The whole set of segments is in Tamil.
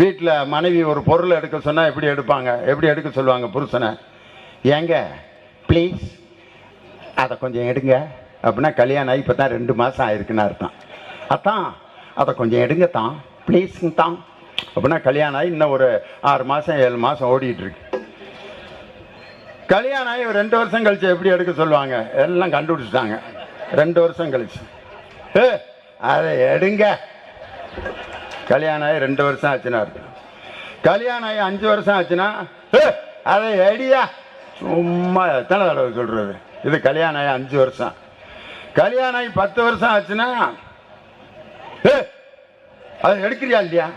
வீட்டில் மனைவி ஒரு பொருள் எடுக்க சொன்னால் எப்படி எடுப்பாங்க? எப்படி எடுக்க சொல்லுவாங்க புருஷனை? ஏங்க ப்ளீஸ் அதை கொஞ்சம் எடுங்க. அப்படின்னா கல்யாணம் ஆகி இப்போ தான் ரெண்டு மாதம் ஆயிருக்குன்னு அர்த்தம். அத்தான் அதை கொஞ்சம் எடுங்க தான். ப்ளீஸுங்க தான். அப்படின்னா கல்யாணம் ஆகி இன்னும் ஒரு ஆறு மாதம் ஏழு மாதம் ஓடிட்டு இருக்கு. கல்யாணம் ஆகி ஒரு ரெண்டு வருஷம் கழிச்சு எப்படி எடுக்க சொல்லுவாங்க? எல்லாம் கண்டுபிடிச்சிட்டாங்க. ரெண்டு வருஷம் கழிச்சு. ஏ அதை எடுங்க. கல்யாணம் ஆகி ரெண்டு வருஷம் ஆச்சுன்னா அர்த்தம் கல்யாணம் ஆகி அஞ்சு வருஷம் ஆச்சுன்னா அதை எடியா சும்மா எத்தனை தடவை சொல்கிறது இது கல்யாணம் ஆகி அஞ்சு வருஷம். கல்யாணம் ஆகி பத்து வருஷம் ஆச்சுன்னா அதை எடுக்கிறியா இல்லையா?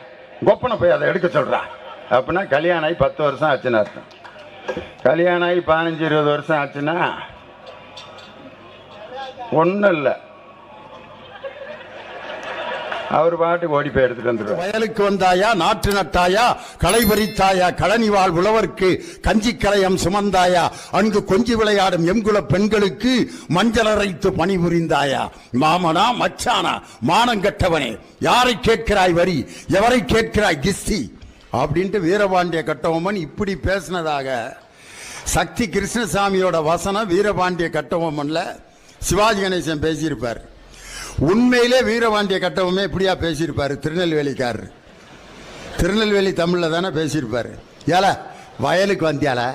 கொப்பனை போய் அதை எடுக்க சொல்கிறா அப்படின்னா கல்யாணம் ஆகி பத்து வருஷம் ஆச்சுன்னு அர்த்தம். கல்யாணம் ஆகி பதினஞ்சு இருபது வருஷம் ஆச்சுன்னா ஒன்றும் இல்லை. அவர் பாட்டு ஓடி போய் எடுத்துட்டு வந்துடுவார். வயலுக்கு வந்தாயா நாற்று நட்டாயா களை பறித்தாயா களனி வாழ் உழவர்க்கு கஞ்சி கலையம் சுமந்தாயா அங்கு கொஞ்சி விளையாடும் எங்குல பெண்களுக்கு மஞ்சள் அரைத்து பணிபுரிந்தாயா? மாமனா மச்சானா மானங்கட்டவனே யாரை கேட்கிறாய் வரி எவரை கேட்கிறாய் கிஸ்தி? அப்படின்ட்டு வீரபாண்டிய கட்டபொம்மன் இப்படி பேசினதாக சக்தி கிருஷ்ணசாமியோட வசனம் வீரபாண்டிய கட்டபொம்மன்ல சிவாஜி கணேசன் பேசியிருப்பார். உண்மையிலே வீரபாண்டிய கட்டவுமே இப்படியா பேசியிருப்பார்? திருநெல்வேலிக்காரர். திருநெல்வேலி தமிழில் தானே பேசியிருப்பாரு. ஏல வயலுக்கு வந்தியால?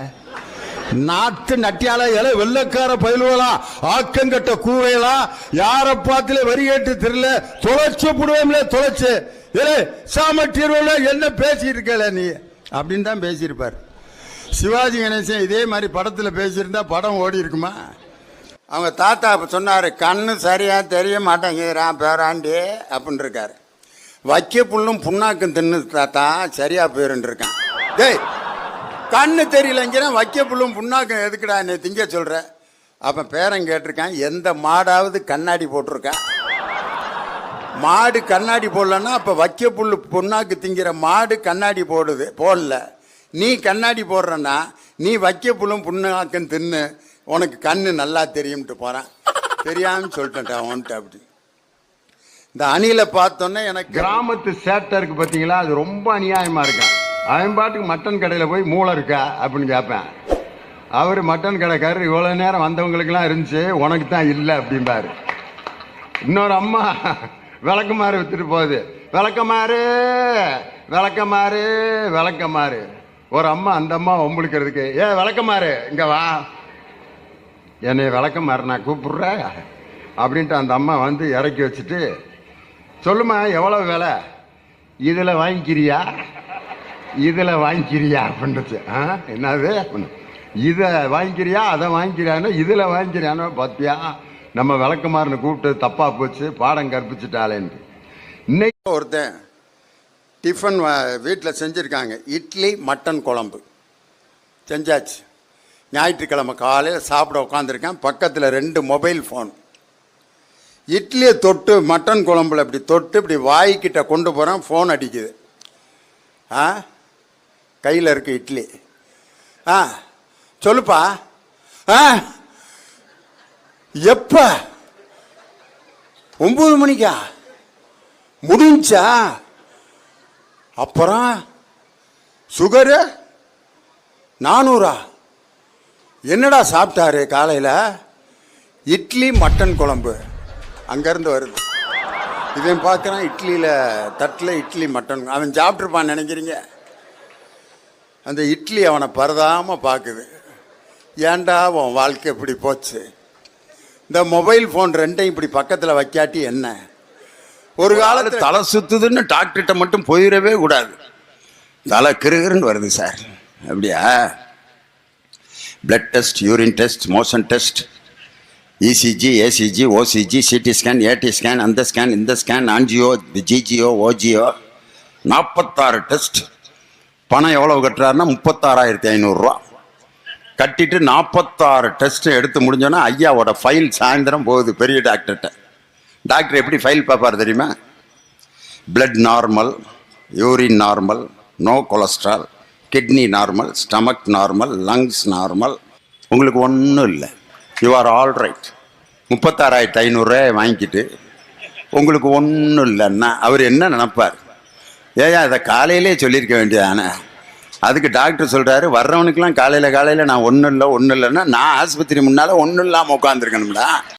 நாட்டு நட்டியால ஏல வெள்ளக்கார பயிலுவலா ஆக்கங்கட்ட கூவையலா யார பார்த்துல வரி கேட்டு தெரியல தொலைச்சு புடுவோம்ல தொலைச்சு. ஏலே சாமட்டியர்வுல என்ன பேசியிருக்கல நீ? அப்படின்னு தான் பேசியிருப்பார். சிவாஜி கணேசன் இதே மாதிரி படத்தில் பேசியிருந்தா படம் ஓடி இருக்குமா அவங்க தாத்தா அப்போ சொன்னார் கண்ணு சரியாக தெரிய மாட்டேங்கிறான் பேராண்டி அப்படின்னு இருக்கார். வைக்க புல்லும் புண்ணாக்கும் தின்னு தாத்தா சரியாக போயிருந்துருக்கான் டேய் கண்ணு தெரியலங்கிறேன் வைக்க புல்லும் புண்ணாக்கும் எதுக்குடா நீ திங்க சொல்கிற அப்போ பேரன் கேட்டிருக்கான் எந்த மாடாவது கண்ணாடி போட்டிருக்கான் மாடு கண்ணாடி போடலன்னா அப்போ வைக்க புல்லு புண்ணாக்கு திங்கிற மாடு கண்ணாடி போடுது போடல. நீ கண்ணாடி போடுறன்னா நீ வைக்க புல்லும் புண்ணாக்கும் தின்னு உனக்கு கண்ணு நல்லா தெரியும்ட்டு போகிறான் தெரியாமல் சொல்லிட்டேன்டா உன்ட்டு அப்படி. இந்த அணிலை பார்த்தோன்னே எனக்கு கிராமத்து சேட்டை இருக்கு பார்த்தீங்களா அது ரொம்ப அநியாயமாக இருக்கும் அவன் பாட்டுக்கு மட்டன் கடையில் போய் மூளை இருக்கா? அப்படின்னு கேட்பேன். அவர் மட்டன் கடைக்காரர் இவ்வளோ நேரம் வந்தவங்களுக்கெல்லாம் இருந்துச்சு உனக்கு தான் இல்லை அப்படிம்பாரு. இன்னொரு அம்மா விளக்கமாறு வித்துட்டு போகுது. விளக்கமாறு விளக்கமாறு விளக்கமாறு. ஒரு அம்மா அந்த அம்மா ஒம்பளுக்கிறதுக்கு ஏ விளக்கமாறு இங்கே வா. என்னை விளக்கமாறு நான் கூப்பிட்ற? அப்படின்ட்டு அந்த அம்மா வந்து இறக்கி வச்சுட்டு சொல்லுமா எவ்வளோ விலை? இதில் வாங்கிக்கிறியா? இதில் வாங்கிக்கிறியா? அப்படின்றது ஆ என்னது? அப்படின்னு. இதை வாங்கிக்கிறியா? அதை வாங்கிக்கிறியான்னு இதில் வாங்கிக்கிறியானோ பார்த்தியா நம்ம விளக்கமாறுன்னு கூப்பிட்டு தப்பாக போச்சு பாடம் கற்பிச்சுட்டாளேன்ட்டு. இன்னைக்கு ஒருத்தன் டிஃபன் வீட்டில் செஞ்சுருக்காங்க. இட்லி மட்டன் குழம்பு. செஞ்சாச்சு. ஞாயிற்றுக்கிழமை காலையில் சாப்பிட உட்காந்துருக்கேன் பக்கத்தில் ரெண்டு மொபைல் ஃபோன் இட்லியை தொட்டு மட்டன் குழம்புல இப்படி தொட்டு இப்படி வாய்க்கிட்ட கொண்டு போகிறேன் ஃபோன் அடிக்குது. ஆ? கையில் இருக்கு இட்லி. ஆ? சொல்லுப்பா. ஆ? எப்போ? ஒம்பது மணிக்கா? முடிஞ்சா? அப்புறம்? சுகரு நானூறா? என்னடா சாப்பிட்டாரு காலையில்? இட்லி மட்டன் குழம்பு. அங்கேருந்து வருது. இவன் பார்க்குறான் இட்லியில் தட்டில் இட்லி மட்டன். அவன் சாப்பிட்ருப்பான்னு நினைக்கிறீங்க? அந்த இட்லி அவனை பரதாமல் பார்க்குது ஏன்டா உன் வாழ்க்கை இப்படி போச்சு? இந்த மொபைல் ஃபோன் ரெண்டையும் இப்படி பக்கத்தில் வைக்காட்டி என்ன? ஒரு காலத்தில் தலை சுத்துதுன்னு டாக்டர்கிட்ட மட்டும் போயிடவே கூடாது. தலை கிருகிருன்னு வருது சார். அப்படியா? Blood test urine test motion test ECG ACG OCG CT scan AT scan அந்த ஸ்கேன் இந்த ஸ்கேன் ஆன்ஜியோ ஜிஜிஓ ஓஜியோ நாற்பத்தாறு டெஸ்ட் பணம் எவ்வளோ கட்டுறாருன்னா முப்பத்தாறாயிரத்தி ஐநூறுரூவா கட்டிட்டு நாற்பத்தாறு டெஸ்ட் எடுத்து முடிஞ்சோன்னா ஐயாவோட ஃபைல் சாயந்தரம் போகுது பெரிய டாக்டர்கிட்ட டாக்டர் எப்படி ஃபைல் பார்ப்பார் தெரியுமா? Blood normal urine normal no cholesterol kidney normal stomach normal lungs normal உங்களுக்கு ஒன்றும் இல்லை. யூ ஆர் ஆல் ரைட் முப்பத்தாறாயிரத்து ஐநூறுரூவாய் வாங்கிக்கிட்டு உங்களுக்கு ஒன்றும் இல்லைன்னா அவர் என்ன நினப்பார்? ஏயா இதை காலையிலே சொல்லியிருக்க வேண்டியதானே அதுக்கு டாக்டர் சொல்கிறாரு வர்றவனுக்கெலாம் காலையில் காலையில் நான் ஒன்றும் இல்லை ஒன்றும் இல்லைன்னா நான் ஆஸ்பத்திரி முன்னால் ஒன்றும் இல்லாமல் உட்காந்துருக்கணும்டா